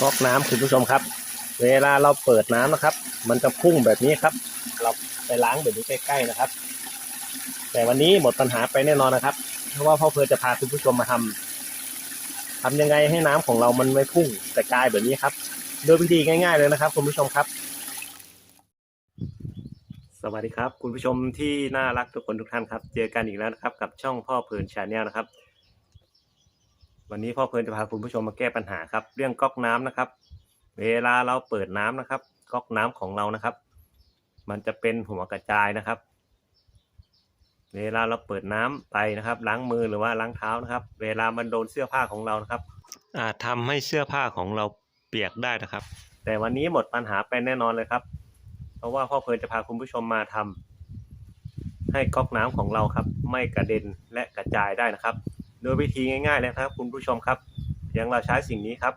ก๊อกน้ำคุณผู้ชมครับ เวลาเราเปิดน้ำนะครับ มันจะพุ่งแบบนี้ครับ เราไปล้างแบบนี้ใกล้ๆนะครับ แต่วันนี้หมดปัญหาไปแน่นอนนะครับ เพราะว่าพ่อเพลินจะพาคุณผู้ชมมาทำทำยังไงให้น้ำของเรามันไม่พุ่งกระจายแบบนี้ครับ โดยวิธีง่าย ๆเลยนะครับ คุณผู้ชมครับ สวัสดีครับ คุณผู้ชมที่น่ารักทุกคนทุกท่านครับ เจอกันอีกแล้วนะครับ กับช่องพ่อเพลินชาแนลนะครับ วันนี้พ่อเพลินจะพาคุณผู้ชมมาแก้ปัญหาครับ เรื่องก๊อกน้ำนะครับ เวลาเราเปิดน้ำนะครับ ก๊อกน้ำของเรานะครับ มันจะเป็นหัวกระจายนะครับ เวลาเราเปิดน้ำไปนะครับ ล้างมือหรือว่าล้างเท้านะครับ เวลามันโดนเสื้อผ้าของเรานะครับอาจทำให้เสื้อผ้าของเราเปียกได้นะครับ แต่วันนี้หมดปัญหาไปแน่นอนเลยครับ เพราะว่าพ่อเพลินจะพาคุณผู้ชมมาทำให้ก๊อกน้ำของเราครับ ไม่กระเด็นและกระจายได้นะครับ โดยวิธีง่ายๆเลยนะครับ คุณผู้ชมครับเพียงเราใช้สิ่งนี้ครับ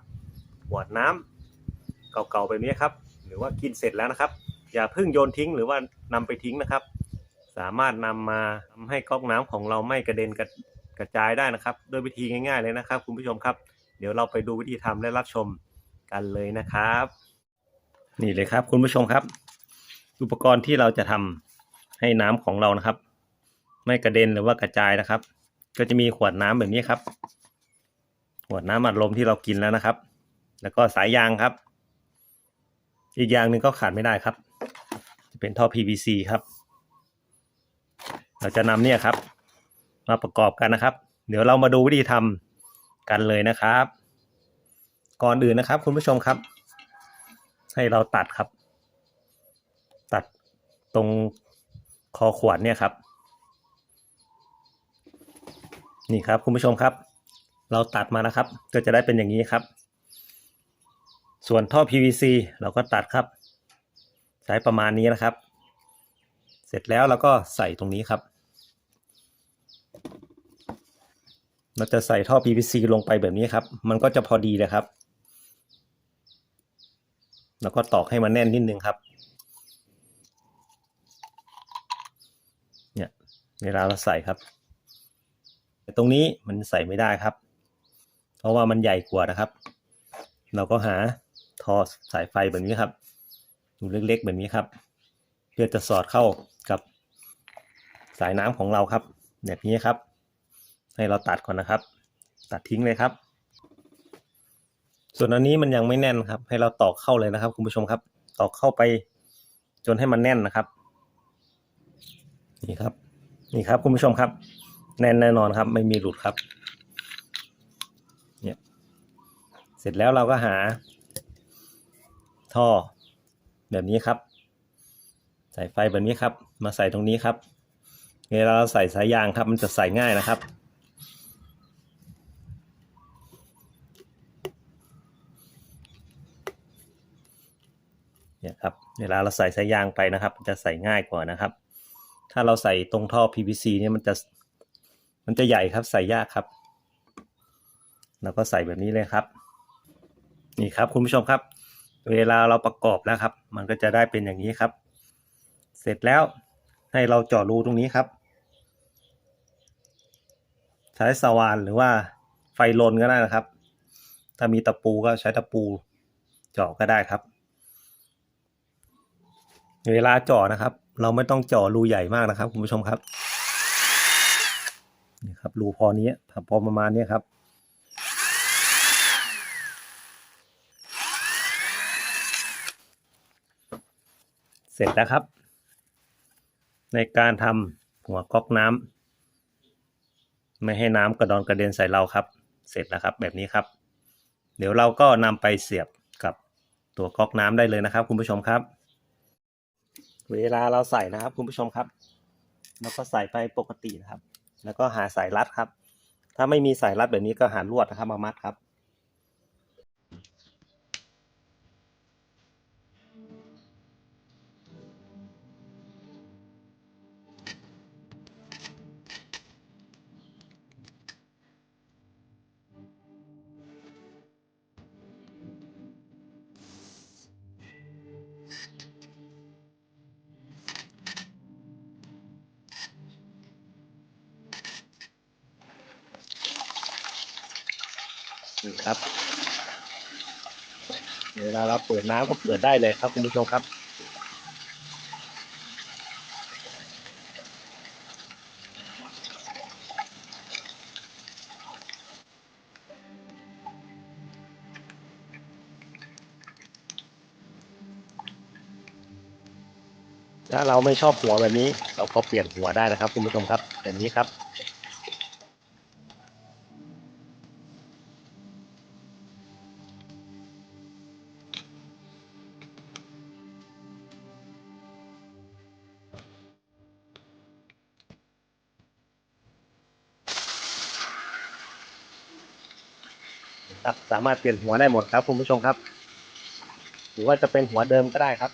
ขวดน้ำเก่าๆแบบนี้ครับ หรือว่ากินเสร็จแล้วนะครับ อย่าเพิ่งโยนทิ้งหรือว่านำไปทิ้งนะครับ สามารถนำมาทำให้ก๊อกน้ำของเราไม่กระเด็นกระกระจายได้นะครับ โดยวิธีง่าย ๆเลยนะครับ คุณผู้ชมครับ เดี๋ยวเราไปดูวิธีทำและรับชมกันเลยนะครับ นี่เลยครับคุณผู้ชมครับ อุปกรณ์ที่เราจะทำให้น้ำของเรานะครับ ไม่กระเด็นหรือว่ากระจายนะครับ ก็จะมีขวดน้ำแบบนี้ครับ ขวดน้ำอัดลมที่เรากินแล้วนะครับ แล้วก็สายยางครับ อีกอย่างหนึ่งก็ขาดไม่ได้ครับ จะเป็นท่อ PVC ครับ เราจะนำเนี่ยครับ มาประกอบกันนะครับ เดี๋ยวเรามาดูวิธีทำกันเลยนะครับ ก่อนอื่นนะครับ คุณผู้ชมครับ ให้เราตัดครับ ตัดตรงคอขวดเนี่ยครับ นี่ครับคุณผู้ชมครับ เราตัดมานะครับ ก็จะได้เป็นอย่างนี้ครับ ส่วนท่อ PVC เราก็ตัดครับ ใช้ประมาณนี้นะครับ เสร็จแล้วเราก็ใส่ตรงนี้ครับ เราจะใส่ท่อ PVC ลงไปแบบนี้ครับ มันก็จะพอดีเลยครับ แล้วก็ตอกให้มันแน่นนิดนึงครับเนี่ยเวลาเราใส่ครับ ต่ตรงนี้มันใส่ไม่ได้ครับ เพราะว่ามันใหญ่กว่านะครับ เราก็หาท่อสายไฟแบบนี้ครับดูเล็กๆแบบนี้ครับ เพื่อจะสอดเข้ากับสายน้ำของเราครับ แบบนี้ครับ ให้เราตัดก่อนนะครับ ตัดทิ้งเลยครับ ส่วนอันนี้มันยังไม่แน่นครับ ให้เราตอกเข้าเลยนะครับ คุณผู้ชมครับ ตอกเข้าไปจนให้มันแน่นนะครับ นี่ครับ นี่ครับคุณผู้ชมครับ แน่นแน่นอนครับ ไม่มีหลุดครับ เนี่ย เสร็จแล้วเราก็หา ท่อ แบบนี้ครับ สายไฟแบบนี้ครับ มาใส่ตรงนี้ครับเวลาเราใส่สายยางครับ มันจะใส่ง่ายนะครับ เนี่ยครับ เวลาเราใส่สายยางไปนะครับ จะใส่ง่ายกว่านะครับ ถ้าเราใส่ตรงท่อ PVC เนี่ยมันจะ มันจะใหญ่ครับใส่ยากครับ แล้วก็ใส่แบบนี้เลยครับ นี่ครับคุณผู้ชมครับ เวลาเราประกอบแล้วครับ มันก็จะได้เป็นอย่างนี้ครับ เสร็จแล้วให้เราเจาะรูตรงนี้ครับ ใช้สว่านหรือว่าไฟลนก็ได้นะครับ ถ้ามีตะปูก็ใช้ตะปูเจาะก็ได้ครับ เวลาเจาะนะครับ เราไม่ต้องเจาะรูใหญ่มากนะครับ คุณผู้ชมครับ นี่ครับรูพอนี้พอประมาณนี้ครับ เสร็จแล้วครับ ในการทำหัวก๊อกน้ำไม่ให้น้ำกระดอนกระเด็นใส่เราครับ เสร็จแล้วครับแบบนี้ครับ เดี๋ยวเราก็นำไปเสียบกับตัวก๊อกน้ำได้เลยนะครับ คุณผู้ชมครับ เวลาเราใส่นะครับคุณผู้ชมครับ เราก็ใส่ไปปกตินะครับ แล้วก็หาสายรัดครับ ถ้าไม่มีสายรัดแบบนี้ก็หาลวดนะครับมามัดครับ นี่ครับเวลาเราเปิดน้ำก็เปิดได้เลยครับคุณผู้ชมครับ ถ้าเราไม่ชอบหัวแบบนี้ เราก็เปลี่ยนหัวได้นะครับคุณผู้ชมครับแบบนี้ครับ ครับสามารถเปลี่ยนหัวได้หมดครับคุณผู้ชมครับ หรือว่าจะเป็นหัวเดิมก็ได้ครับ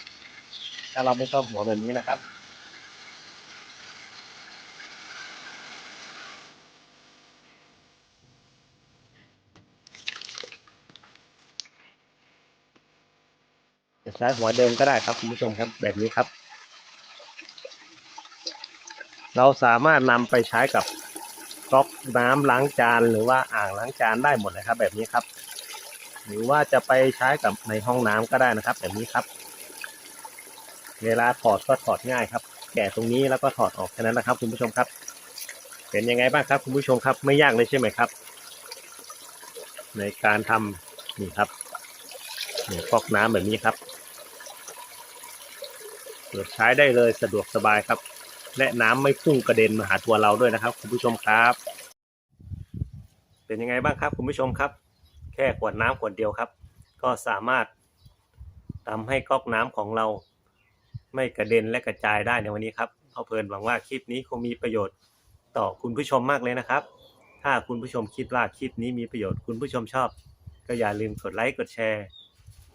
ถ้าเราไม่ชอบหัวแบบนี้นะครับ จะใช้หัวเดิมก็ได้ครับคุณผู้ชมครับแบบนี้ครับ เราสามารถนำไปใช้กับ ก๊อกน้ำล้างจานหรือว่าอ่างล้างจานได้หมดเลยครับ แบบนี้ครับ หรือว่าจะไปใช้กับในห้องน้ำก็ได้นะครับ แบบนี้ครับ เวลาถอดก็ถอดง่ายครับ แกะตรงนี้แล้วก็ถอดออกแค่นั้นนะครับ คุณผู้ชมครับ เป็นยังไงบ้างครับ คุณผู้ชมครับ ไม่ยากเลยใช่ไหมครับ ในการทำนี่ครับนี่ฟอกน้ำแบบนี้ครับเปิดใช้ได้เลยสะดวกสบายครับ และน้ำไม่พุ่งกระเด็นมาหาตัวเราด้วยนะครับ คุณผู้ชมครับ เป็นยังไงบ้างครับ คุณผู้ชมครับ แค่ขวดน้ำขวดเดียวครับ ก็สามารถทำให้ก๊อกน้ำของเรา ไม่กระเด็นและกระจายได้ในวันนี้ครับพ่อเพลินหวังว่าคลิปนี้คงมีประโยชน์ต่อคุณผู้ชมมากเลยนะครับ ถ้าคุณผู้ชมคิดว่าคลิปนี้มีประโยชน์คุณผู้ชมชอบ ก็อย่าลืมกดไลค์กดแชร์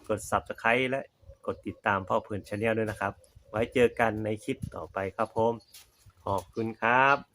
กด Subscribe และกดติดตามพ่อเพลินชาแนลด้วยนะครับ ไว้เจอกันในคลิปต่อไปครับผม ขอบคุณครับ